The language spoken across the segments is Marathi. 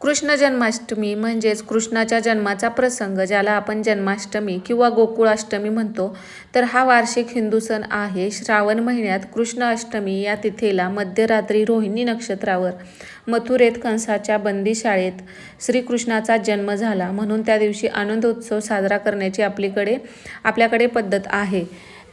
कृष्ण जन्माष्टमी म्हणजेच कृष्णाच्या जन्माचा प्रसंग ज्याला आपण जन्माष्टमी किंवा गोकुळाष्टमी म्हणतो. तर हा वार्षिक हिंदू सण आहे श्रावण महिन्यात कृष्ण अष्टमी या तिथेला मध्यरात्री रोहिणी नक्षत्रावर मथुरेत कंसाच्या बंदीशाळेत श्रीकृष्णाचा जन्म झाला. म्हणून त्या दिवशी आनंद उत्सव साजरा करण्याची आपलीकडे आपल्याकडे पद्धत आहे.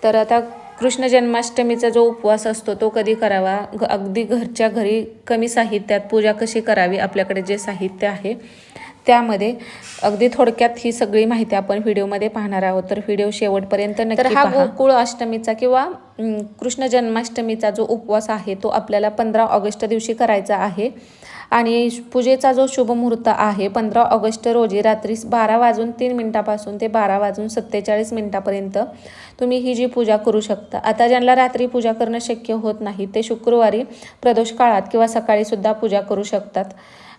तर आता कृष्ण जन्माष्टमीचा जो उपवास असतो तो कधी करावा? ग अगदी घरच्या घरी कमी साहित्यात पूजा कशी करावी? आपल्याकडे जे साहित्य आहे त्यामध्ये अगदी थोडक्यात ही सगळी माहिती आपण व्हिडिओमध्ये पाहणार आहोत. तर व्हिडिओ शेवटपर्यंत नक्की तर हा गोकुळ अष्टमीचा किंवा कृष्ण जन्माष्टमीचा जो उपवास आहे तो आपल्याला पंधरा ऑगस्ट दिवशी करायचा आहे. आणि पूजेचा जो शुभ मुहूर्त आहे पंधरा ऑगस्ट रोजी रात्री बारा वाजून तीन मिनिटापासून ते बारा वाजून सत्तेचाळीस मिनिटापर्यंत तुम्ही ही जी पूजा करू शकता. आता ज्यांना रात्री पूजा करणं शक्य होत नाही ते शुक्रवारी प्रदोष काळात किंवा सकाळीसुद्धा पूजा करू शकतात.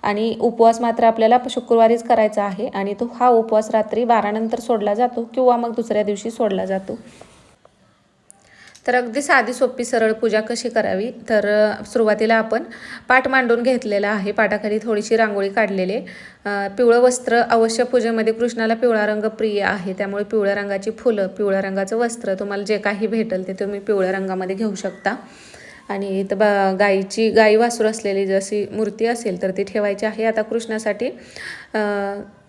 आणि उपवास मात्र आपल्याला शुक्रवारीच करायचा आहे आणि तो हा उपवास रात्री बारानंतर सोडला जातो किंवा मग दुसऱ्या दिवशी सोडला जातो. तर अगदी साधी सोपी सरळ पूजा कशी करावी? तर सुरुवातीला आपण पाठ मांडून घेतलेला आहे. पाठाखाली थोडीशी रांगोळी काढलेली. पिवळं वस्त्र अवश्य पूजेमध्ये कृष्णाला पिवळा रंग प्रिय आहे. त्यामुळे पिवळ्या रंगाची फुलं पिवळ्या रंगाचं वस्त्र तुम्हाला जे काही भेटेल ते तुम्ही पिवळ्या रंगामध्ये घेऊ शकता. आणि इथं बा गाईची गाई वासूर असलेली जशी मूर्ती असेल तर ती ठेवायची आहे. आता कृष्णासाठी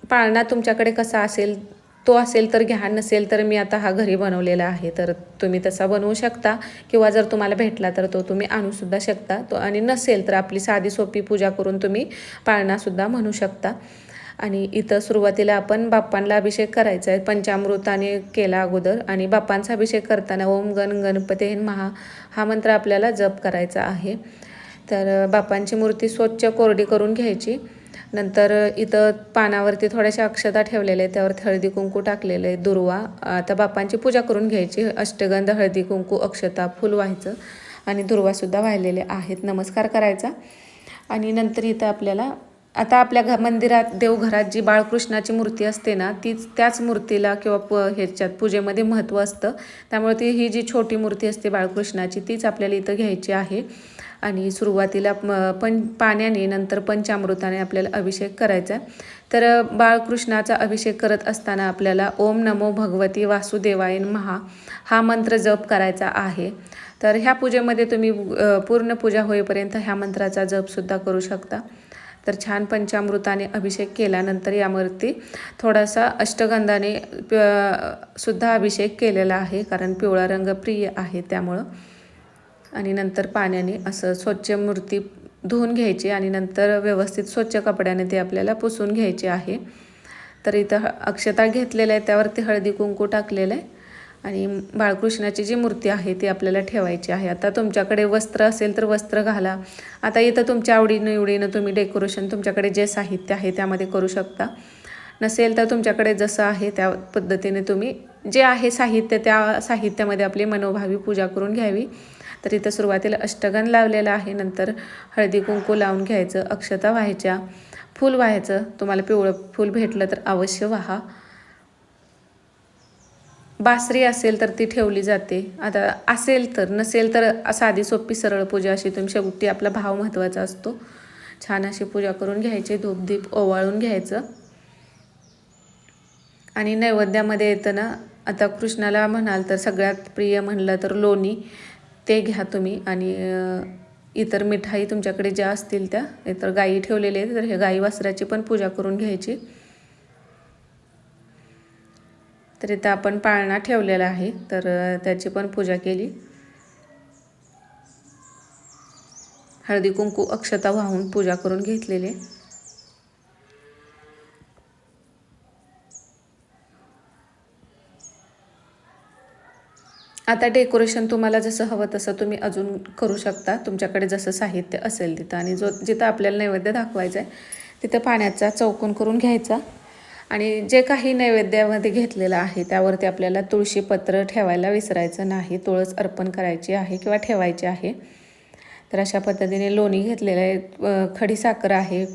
पाळणा तुमच्याकडे कसा असेल तो असेल तर घ्या नसेल तर मी आता हा घरी बनवलेला आहे तर तुम्ही तसा बनवू शकता. किंवा जर तुम्हाला भेटला तर तो तुम्ही आणूसुद्धा शकता. तो आणि नसेल तर आपली साधी सोपी पूजा करून तुम्ही पाळणासुद्धा म्हणू शकता. आणि इथं सुरुवातीला आपण बाप्पांना अभिषेक करायचा आहे. पंचामृताने केला अगोदर आणि बाप्पांचा अभिषेक करताना ओम गण गणपते महा हा मंत्र आपल्याला जप करायचा आहे. तर बाप्पांची मूर्ती स्वच्छ कोरडी करून घ्यायची. नंतर इथं पानावरती थोड्याशा अक्षता ठेवलेल्या आहेत. त्यावर हळदी कुंकू टाकलेलं आहे दुर्वा. आता बापांची पूजा करून घ्यायची. अष्टगंध हळदी कुंकू अक्षता फुल व्हायचं. आणि दुर्वासुद्धा वाहिलेले आहेत. नमस्कार करायचा. आणि नंतर इथं आपल्याला आता आपल्या घ मंदिरात देवघरात जी बाळकृष्णाची मूर्ती असते ना तीच त्याच मूर्तीला किंवा प ह्याच्यात पूजेमध्ये महत्त्व असतं. त्यामुळे ती ही जी छोटी मूर्ती असते बाळकृष्णाची तीच आपल्याला इथं घ्यायची आहे. आणि सुरुवातीला पण पाण्याने नंतर पंचामृताने आपल्याला अभिषेक करायचा. तर बाळकृष्णाचा अभिषेक करत असताना आपल्याला ओम नमो भगवती वासुदेवायन महा हा मंत्र जप करायचा आहे. तर ह्या पूजेमध्ये तुम्ही पूर्ण पूजा होईपर्यंत ह्या मंत्राचा जपसुद्धा करू शकता. तर छान पंचामृताने अभिषेक केल्यानंतर यावरती थोडासा अष्टगंधाने प- सुद्धा अभिषेक केलेला आहे कारण पिवळा रंग प्रिय आहे त्यामुळं. आणि नंतर पाण्याने असं स्वच्छ मूर्ती धुवून घ्यायची आणि नंतर व्यवस्थित स्वच्छ कपड्याने ते आपल्याला पुसून घ्यायचे आहे. तर इथं अक्षता घेतलेलं आहे त्यावरती हळदी कुंकू टाकलेलं आहे आणि बाळकृष्णाची जी मूर्ती आहे ती आपल्याला ठेवायची आहे. आता तुमच्याकडे वस्त्र असेल तर वस्त्र घाला. आता इथं तुमच्या आवडीनिवडीनं तुम्ही डेकोरेशन तुमच्याकडे जे साहित्य आहे त्यामध्ये करू शकता. नसेल तर तुमच्याकडे जसं आहे त्या पद्धतीने तुम्ही जे आहे साहित्य त्या साहित्यामध्ये आपली मनोभावी पूजा करून घ्यावी. तर इथं सुरुवातीला अष्टगन लावलेलं आहे. नंतर हळदी कुंकू लावून घ्यायचं अक्षता व्हायच्या फूल व्हायचं. तुम्हाला पिवळं फूल भेटलं तर अवश्य व्हा. बासरी असेल तर ती ठेवली जाते. आता असेल तर नसेल तर साधी सोपी सरळ पूजा अशी तुम्ही शेवटी आपला भाव महत्त्वाचा असतो. छान अशी पूजा करून घ्यायची धूपदीप ओवाळून घ्यायचं. आणि नैवेद्यामध्ये येतं ना आता कृष्णाला म्हणाल तर सगळ्यात प्रिय म्हणलं तर लोणी. ते घ्या तुम्ही आणि इतर मिठाई तुमच्याकडे ज्या असतील त्या इतर गायी ठेवलेल्या आहेत तर हे गाई वासराची पण पूजा करून घ्यायची. तर इथं आपण पाळणा ठेवलेला आहे तर त्याची पण पूजा केली. हळदी कुंकू अक्षता वाहून पूजा करून घेतलेली. आता डेकोरेशन तुम्हाला जसं हवं तसं तुम्ही अजून करू शकता. तुमच्याकडे जसं साहित्य असेल तिथं आणि जो जिथं आपल्याला नैवेद्य दाखवायचा आहे तिथं पाण्याचा चौकोन करून घ्यायचा. आणि जे काही नैवेद्यामध्ये घेतलेलं आहे त्यावरती आपल्याला तुळशीपत्र ठेवायला विसरायचं नाही. तुळस अर्पण करायची आहे किंवा ठेवायची आहे. तर अशा पद्धतीने लोणी घेतलेलं आहे खडी साखर आहे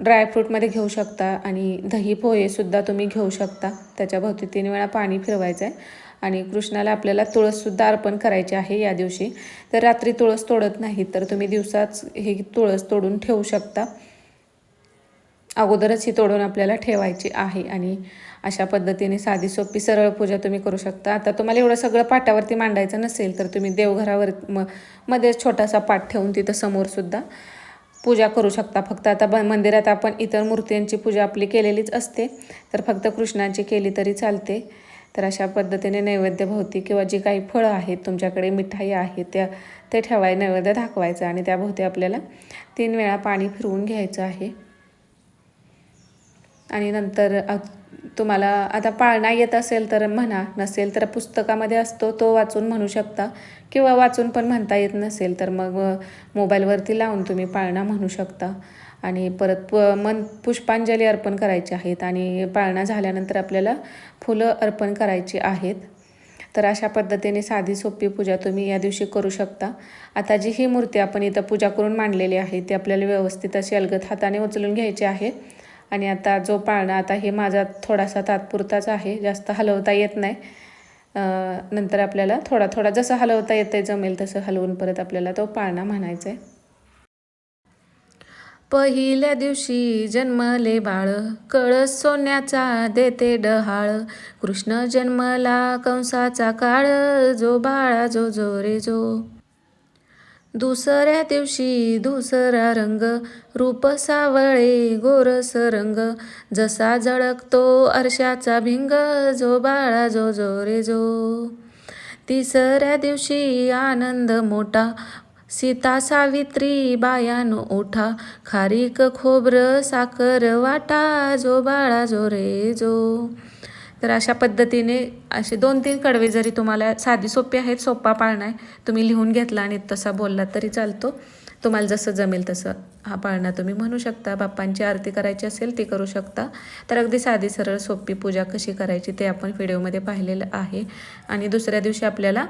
ड्रायफ्रूटमध्ये घेऊ शकता आणि दही पोहेसुद्धा तुम्ही घेऊ शकता. त्याच्या भोवती तीन वेळा पाणी फिरवायचं आहे आणि कृष्णाला आपल्याला तुळससुद्धा अर्पण करायची आहे या दिवशी. तर रात्री तुळस तोडत नाही तर तुम्ही दिवसाच ही तुळस तोडून ठेवू शकता. अगोदरच ही तोडून आपल्याला ठेवायची आहे आणि अशा पद्धतीने साधी सोपी सरळ पूजा तुम्ही करू शकता. आता तुम्हाला एवढं सगळं पाटावरती मांडायचं नसेल तर तुम्ही देवघरावर म मध्येच छोटासा पाठ ठेवून तिथं समोरसुद्धा पूजा करू शकता. फक्त आता ब मंदिरात आपण इतर मूर्त्यांची पूजा आपली केलेलीच असते तर फक्त कृष्णाची केली तरी चालते. तर अशा पद्धतीने नैवेद्यभोवती किंवा जी काही फळं आहेत तुमच्याकडे मिठाई आहे त्या ते ठेवाय नैवेद्य दाखवायचं आणि त्याभोवती आपल्याला तीन वेळा पाणी फिरवून घ्यायचं आहे. आणि नंतर तुम्हाला आता पाळणा येत असेल तर म्हणा नसेल तर पुस्तकामध्ये असतो तो वाचून म्हणू शकता किंवा वाचून पण म्हणता येत नसेल तर मग मोबाईलवरती लावून तुम्ही पाळणा म्हणू शकता. आणि परत प मन पुष्पांजली अर्पण करायची आहेत आणि पाळणा झाल्यानंतर आपल्याला फुलं अर्पण करायची आहेत. तर अशा पद्धतीने साधी सोपी पूजा तुम्ही या दिवशी करू शकता. आता जी ही मूर्ती आपण इथं पूजा करून मांडलेली आहे ती आपल्याला व्यवस्थित अशी अलगत हाताने उचलून घ्यायची आहे. आणि आता जो पाळणा आता हे माझा थोडासा तात्पुरताच आहे जास्त हलवता येत नाही. नंतर आपल्याला थोडा थोडा जसं हलवता येतं जमेल तसं हलवून परत आपल्याला तो पाळणा म्हणायचा आहे पहिल्या दिवशी जन्मले बाळ. कळस सोन्याचा देते डहाळ. कृष्ण जन्मला कंसाचा काळ. जो बाळा जो जो रे जो. दुसऱ्या दिवशी दुसरा रंग. रूप सावळे गोरस रंग जसा झळकतो अर्शाचा भिंग. जो बाळा जो जो रे जो. तिसऱ्या दिवशी आनंद मोठा. सीता सावित्री बायानो ओठा खारीक खोबरं साखर वाटा जो बाळा जो रे जो. तर अशा पद्धतीने असे दोन तीन कडवे जरी तुम्हाला साधी सोपी आहेत सोपा पाळणा आहे तुम्ही लिहून घेतला आणि तसा बोललात तरी चालतो. तुम्हाला जसं जमेल तसं हा पाळणा तुम्ही म्हणू शकता. बाप्पांची आरती करायची असेल ती करू शकता. तर अगदी साधी सरळ सोपी पूजा कशी करायची ते आपण व्हिडिओमध्ये पाहिलेलं आहे. आणि दुसऱ्या दिवशी आपल्याला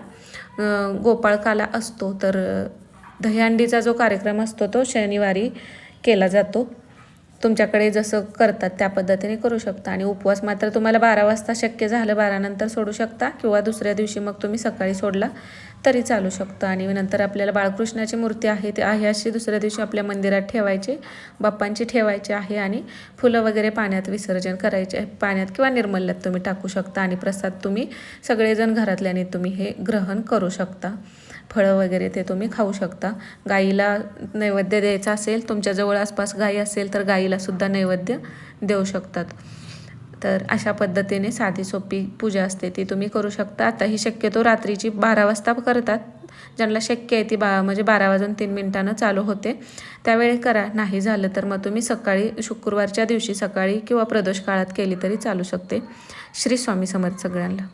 गोपाळकाला असतो तर दहीहंडीचा जो कार्यक्रम असतो तो शनिवारी केला जातो. तुमच्याकडे जसं करतात त्या पद्धतीने करू शकता. आणि उपवास मात्र तुम्हाला बारा वाजता शक्य झालं बारानंतर सोडू शकता किंवा दुसऱ्या दिवशी मग तुम्ही सकाळी सोडला तरी चालू शकतं. आणि नंतर आपल्याला बाळकृष्णाची मूर्ती आहे ती आहे अशी दुसऱ्या दिवशी आपल्या मंदिरात ठेवायची बाप्पांची ठेवायची आहे आणि फुलं वगैरे पाण्यात विसर्जन करायचे पाण्यात किंवा निर्मल्यात तुम्ही टाकू शकता आणि प्रसाद तुम्ही सगळेजण घरातल्याने तुम्ही हे ग्रहण करू शकता. फळं वगैरे ते तुम्ही खाऊ शकता. गाईला नैवेद्य द्यायचा असेल तुमच्याजवळ आसपास गाई असेल तर गाई सुद्धा नैवेद्य देऊ शकतात. तर अशा पद्धतीने साधी सोपी पूजा असते. ती तुम्ही करू शकता. आता ही शक्यतो रात्रीची बारा वाजता करतात. ज्यांना शक्य आहे ती बा म्हणजे बारा वाजून तीन मिनिटानं चालू होते. त्यावेळी करा. नाही झालं तर मग तुम्ही सकाळी शुक्रवारच्या दिवशी सकाळी किंवा प्रदोष काळात केली तरी चालू शकते. श्री स्वामी समर्थ सगळ्यांना.